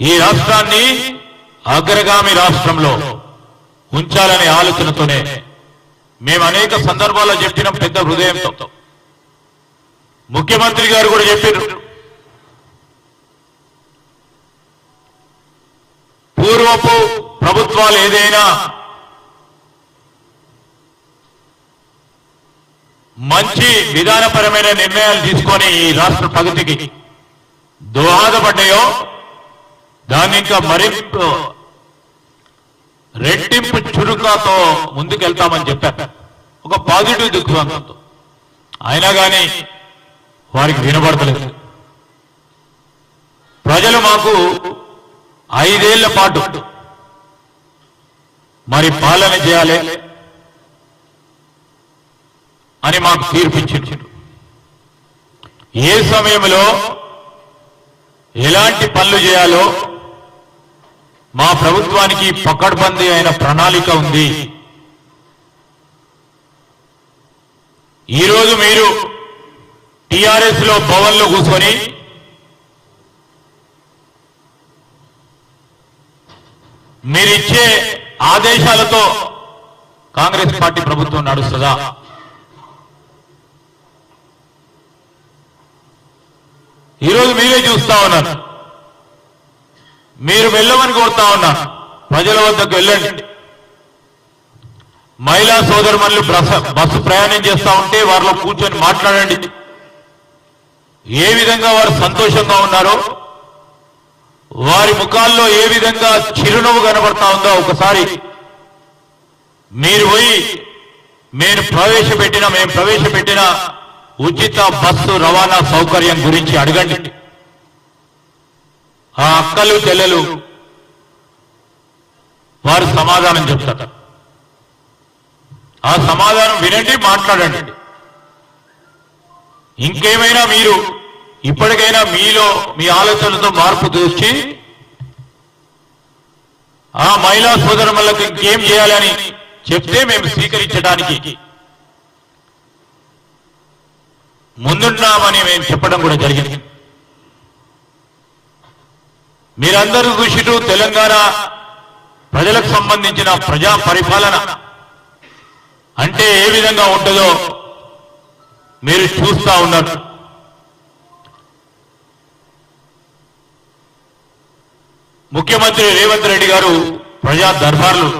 ఈ రాష్ట్రాన్ని అగ్రగామి రాష్ట్రంలో ఉంచాలనే ఆలోచనతోనే మేము అనేక సందర్భాల్లో చెప్పినాం పెద్ద హృదయంతో. ముఖ్యమంత్రి గారు కూడా చెప్పారు పూర్వపు ప్రభుత్వాలు ఏదైనా మంచి విధానపరమైన నిర్ణయాలు తీసుకొని ఈ రాష్ట్ర ప్రగతికి దోహదపడ్డాయో దాని ఇంకా మరింత రెట్టింపు చురుకాతో ముందుకెళ్తామని చెప్పారు. ఒక పాజిటివ్ దృక్పథంతో అయినా కానీ వారికి వినబడతలేదు. ప్రజలు మాకు ఐదేళ్ళ పాటు మరి పాలన చేయాలి అని మాకు తీర్పిచ్చిండు ఏ సమయంలో ఎలాంటి పనులు చేయాలో మా ప్రభుత్వానికి పకడ్బందీ అయిన ప్రణాళిక ఉంది. ఈరోజు మీరు టిఆర్ఎస్లో భవన్లో కూర్చొని మీరిచ్చే ఆదేశాలతో కాంగ్రెస్ పార్టీ ప్రభుత్వం నడుస్తుందా? ఈరోజు మీరే చూస్తా ఉన్నారు. మీరు వెళ్ళమని కోరుతా ఉన్నా. ప్రజల వద్దకు వెళ్ళండి. మహిళా సోదరుమణులు బస్సు ప్రయాణం చేస్తా ఉంటే వారిలో కూర్చొని మాట్లాడండి. ఏ విధంగా వారు సంతోషంగా ఉన్నారో వారి ముఖాల్లో ఏ విధంగా చిరునవ్వు కనబడతా ఉందో ఒకసారి మీరు పోయి నేను ప్రవేశపెట్టిన మేము ప్రవేశపెట్టిన ఉచిత బస్సు రవాణా సౌకర్యం గురించి అడగండి. ఆ అక్కలు చెల్లెలు వారు సమాధానం చెప్తారు. ఆ సమాధానం వినండి మాట్లాడండి. ఇంకేమైనా మీరు ఇప్పటికైనా మీలో మీ ఆలోచనలతో మార్పు తెచ్చి ఆ మహిళా సోదరులకు ఇంకేం చేయాలని చెప్తే మేము స్వీకరించడానికి ముందున్నామని మేము చెప్పడం కూడా జరిగింది. మీరందరూ చూసిటు తెలంగాణ ప్రజలకు సంబంధించిన ప్రజా పరిపాలన. అంటే ఏ విధంగా ఉంటుందో మీరు చూస్తా ఉన్నారు. ముఖ్యమంత్రి రేవంత్ రెడ్డి గారు ప్రజా దర్బార్లు